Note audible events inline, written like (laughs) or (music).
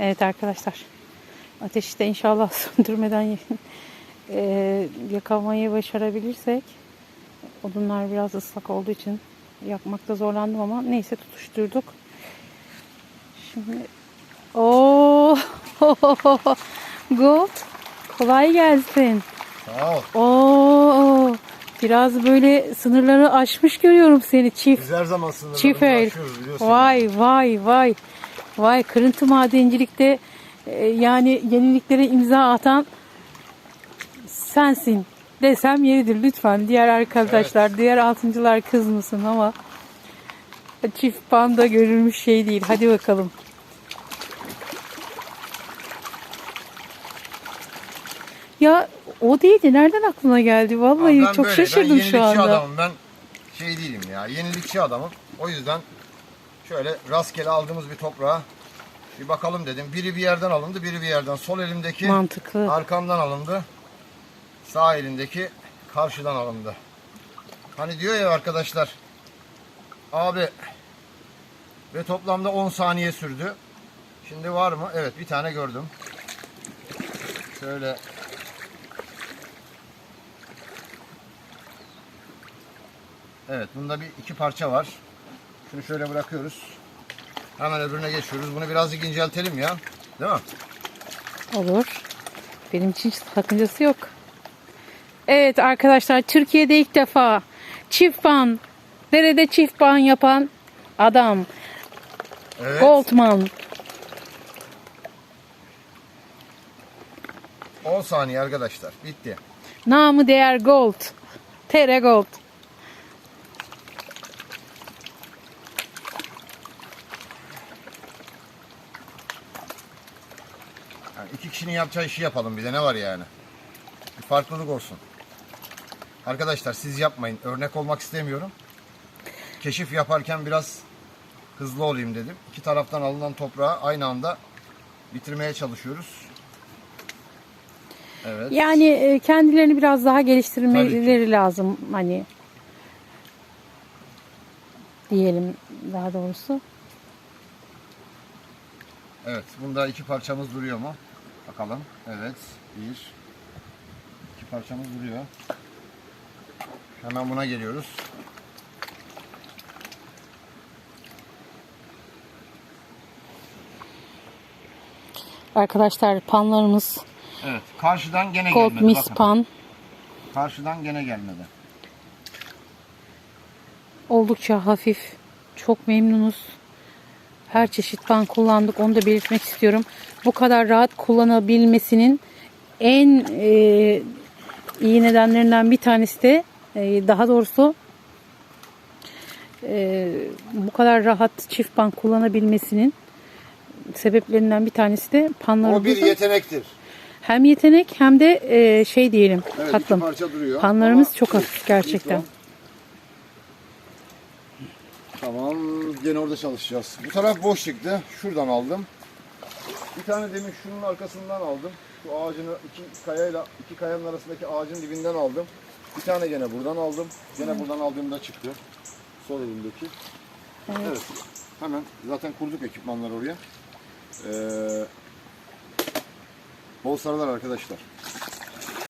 Evet arkadaşlar. Ateşi de inşallah (laughs) söndürmeden eee yakamayı başarabilirsek. Odunlar biraz ıslak olduğu için yakmakta zorlandım ama neyse tutuşturduk. Şimdi Oo (laughs) Gold kolay gelsin. Sağ ol. Oo biraz böyle sınırları aşmış görüyorum seni çift. Biz her zaman el. aşıyoruz biliyorsun. Vay vay vay. Vay kırıntı madencilikte e, yani yeniliklere imza atan sensin desem yeridir lütfen. Diğer arkadaşlar, diğer altıncılar kızmasın ama çift panda görülmüş şey değil. Hadi bakalım. Ya o değildi. Nereden aklına geldi? Vallahi Abi ben çok böyle, şaşırdım ben şu anda. adamım. Ben şey değilim ya. Yenilikçi adamım. O yüzden şöyle rastgele aldığımız bir toprağa bir bakalım dedim. Biri bir yerden alındı, biri bir yerden. Sol elimdeki Mantıklı. arkamdan alındı. Sağ elindeki karşıdan alındı. Hani diyor ya arkadaşlar. Abi ve toplamda 10 saniye sürdü. Şimdi var mı? Evet bir tane gördüm. Şöyle Evet bunda bir iki parça var. Şunu şöyle bırakıyoruz. Hemen öbürüne geçiyoruz. Bunu birazcık inceltelim ya. Değil mi? Olur. Benim için sakıncası yok. Evet arkadaşlar Türkiye'de ilk defa çift ban, derede çift ban yapan adam Evet. Goldman. 10 saniye arkadaşlar. Bitti. Namı değer Gold. TR Gold. Yani iki kişinin yapacağı işi yapalım bir de ne var yani. Bir farklılık olsun. Arkadaşlar siz yapmayın. Örnek olmak istemiyorum. Keşif yaparken biraz hızlı olayım dedim. İki taraftan alınan toprağı aynı anda bitirmeye çalışıyoruz. Evet. Yani e, kendilerini biraz daha geliştirmeleri lazım hani diyelim daha doğrusu. Evet. Bunda iki parçamız duruyor mu? Bakalım. Evet. Bir. iki parçamız duruyor. Hemen buna geliyoruz. Arkadaşlar panlarımız Evet. Karşıdan gene Gold gelmedi. Miss bakın. pan Karşıdan gene gelmedi. oldukça hafif. Çok memnunuz. Her çeşit pan kullandık. Onu da belirtmek istiyorum. Bu kadar rahat kullanabilmesinin en e, iyi nedenlerinden bir tanesi de e, daha doğrusu e, bu kadar rahat çift pan kullanabilmesinin sebeplerinden bir tanesi de O bir yetenektir. hem yetenek hem de e, şey diyelim Evet, tatlım. iki parça duruyor. Panlarımız Ama çok hafif gerçekten. Tamam, gene orada çalışacağız. Bu taraf boş çıktı. Şuradan aldım. Bir tane demin şunun arkasından aldım. Şu ağacını iki kayayla iki kayanın arasındaki ağacın dibinden aldım. Bir tane gene buradan aldım. Gene buradan aldığımda çıktı. Sol elimdeki. Evet. Hemen zaten kurduk ekipmanları oraya. Ee, bol sarılar arkadaşlar.